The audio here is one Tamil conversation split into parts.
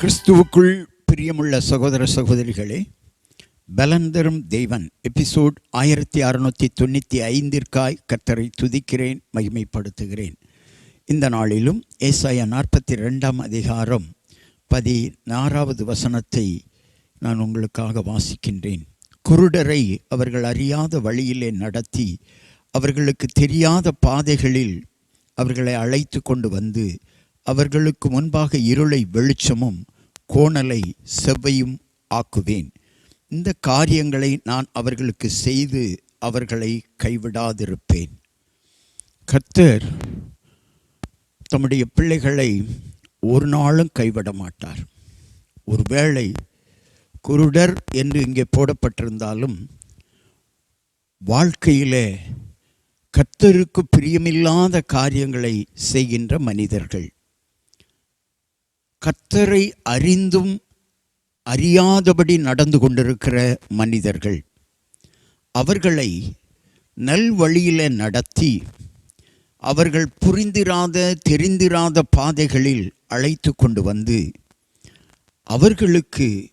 கிறிஸ்துவுக்குள் பிரியமுள்ள சகோதர சகோதரிகளே பலந்தரும் தெய்வன் எபிசோட் ஆயிரத்தி அறுநூற்றி தொண்ணூற்றி ஐந்திற்காய் கர்த்தரை துதிக்கிறேன் மகிமைப்படுத்துகிறேன். இந்த நாளிலும் ஏசாய நாற்பத்தி ரெண்டாம் அதிகாரம் பதினாறாவது வசனத்தை நான் உங்களுக்காக வாசிக்கின்றேன். குருடரை அவர்கள் அறியாத வழியிலே நடத்தி அவர்களுக்கு தெரியாத பாதைகளில் அவர்களை அழைத்து கொண்டு வந்து அவர்களுக்கு முன்பாக இருளை வெளிச்சமும் கோணலை செவ்வையும் ஆக்குவேன். இந்த காரியங்களை நான் அவர்களுக்கு செய்து அவர்களை கைவிடாதிருப்பேன். கர்த்தர் தம்முடைய பிள்ளைகளை ஒரு நாளும் கைவிட மாட்டார். ஒருவேளை குருடர் என்று இங்கே போடப்பட்டிருந்தாலும் வாழ்க்கையிலே கர்த்தருக்கு பிரியமில்லாத காரியங்களை செய்கின்ற மனிதர்கள். கத்தரை அறிந்தும் அறியாதபடி நடந்து கொண்டிருக்கிற மனிதர்கள் அவர்களை நல்வழியில் நடத்தி அவர்கள் புரிந்திராத தெரிந்திராத பாதைகளில் அழைத்து கொண்டு வந்து அவர்களுக்கு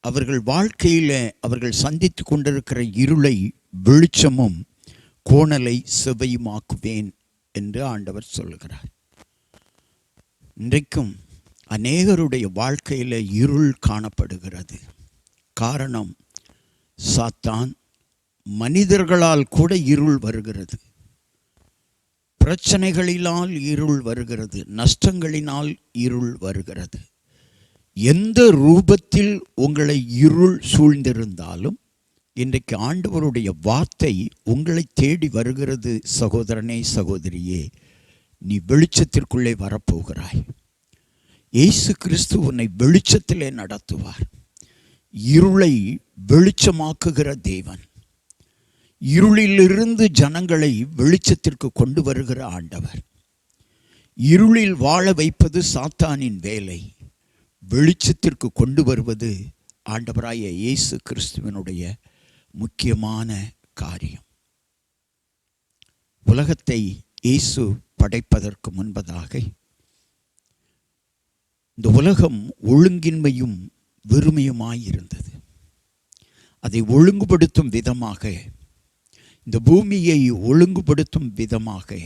அவர்கள் வாழ்க்கையில் அவர்கள் சந்தித்து கொண்டிருக்கிற இருளை வெளிச்சமும் கோணலை செவையுமாக்குவேன் என்று ஆண்டவர் சொல்லுகிறார். இன்றைக்கும் அநேகருடைய வாழ்க்கையில் இருள் காணப்படுகிறது. காரணம் சாத்தான் மனிதர்களால் கூட இருள் வருகிறது. பிரச்சனைகளினால் இருள் வருகிறது நஷ்டங்களினால் இருள் வருகிறது. எந்த ரூபத்தில் உங்களை இருள் சூழ்ந்திருந்தாலும் இன்றைக்கு ஆண்டவருடைய வார்த்தை உங்களை தேடி வருகிறது சகோதரனே சகோதரியே நீ வெளிச்சத்திற்குள்ளே வரப்போகிறாய். இயேசு கிறிஸ்து உன்னை வெளிச்சத்திலே நடத்துவார். இருளை வெளிச்சமாக்குகிற தேவன். இருளிலிருந்து ஜனங்களை வெளிச்சத்திற்கு கொண்டு வருகிற ஆண்டவர். இருளில் வாழ வைப்பது சாத்தானின் வேலை. வெளிச்சத்திற்கு கொண்டு வருவது ஆண்டவராய இயேசு கிறிஸ்துவனுடைய முக்கியமான காரியம். உலகத்தை இயேசு படைப்பதற்கு முன்பதாக இந்த உலகம் ஒழுங்கின்மையும் வெறுமையுமாயிருந்தது. அதை ஒழுங்குபடுத்தும் விதமாக இந்த பூமியை ஒழுங்குபடுத்தும் விதமாக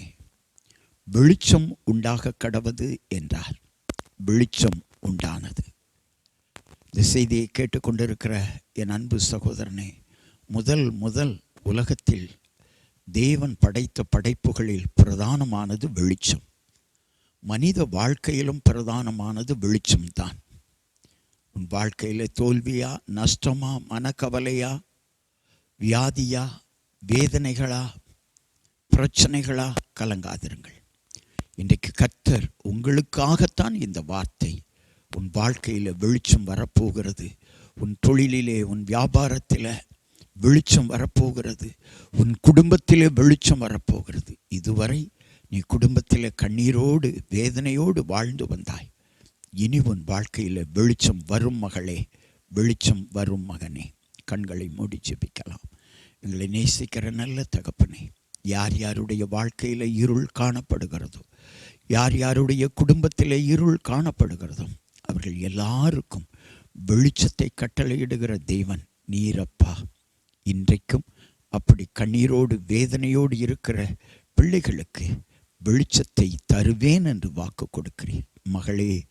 வெளிச்சம் உண்டாக கடவது என்றார். வெளிச்சம் உண்டானது. இந்த செய்தியை கேட்டுக்கொண்டிருக்கிற என் அன்பு சகோதரனே முதல் முதல் உலகத்தில் தேவன் படைத்த படைப்புகளில் பிரதானமானது வெளிச்சம். மனித வாழ்க்கையிலும் பிரதானமானது வெளிச்சம்தான். உன் வாழ்க்கையில் தோல்வியா நஷ்டமா மனக்கவலையா வியாதியா வேதனைகளா பிரச்சனைகளா கலங்காதிருங்கள். இன்றைக்கு கர்த்தர் உங்களுக்காகத்தான் இந்த வார்த்தை உன் வாழ்க்கையில் வெளிச்சம் வரப்போகிறது. உன் தொழிலிலே உன் வியாபாரத்தில் வெளிச்சம் வரப்போகிறது. உன் குடும்பத்திலே வெளிச்சம் வரப்போகிறது. இதுவரை நீ குடும்பத்தில் கண்ணீரோடு வேதனையோடு வாழ்ந்து வந்தாய். இனி உன் வாழ்க்கையில் வெளிச்சம் வரும் மகளே வெளிச்சம் வரும் மகனே. கண்களை மூடி ஜெபிக்கலாம். எங்களை நேசிக்கிற நல்ல தகப்பனே யார் யாருடைய வாழ்க்கையில் இருள் காணப்படுகிறதோ யார் யாருடைய குடும்பத்தில் இருள் காணப்படுகிறதோ அவர்கள் எல்லாருக்கும் வெளிச்சத்தை கட்டளையிடுகிற தேவன் நீரப்பா. இன்றைக்கும் அப்படி கண்ணீரோடு வேதனையோடு இருக்கிற பிள்ளைகளுக்கு வெளிச்சத்தை தருவேன் என்று வாக்கு கொடுக்கிறேன் மகளே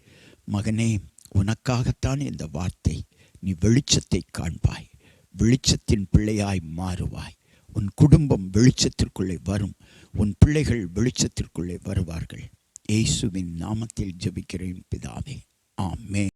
மகனே உனக்காகத்தான் இந்த வார்த்தை. நீ வெளிச்சத்தை காண்பாய். வெளிச்சத்தின் பிள்ளையாய் மாறுவாய். உன் குடும்பம் வெளிச்சத்திற்குள்ளே வரும். உன் பிள்ளைகள் வெளிச்சத்திற்குள்ளே வருவார்கள். இயேசுவின் நாமத்தில் ஜெபிக்கிறேன் பிதாவே. ஆமே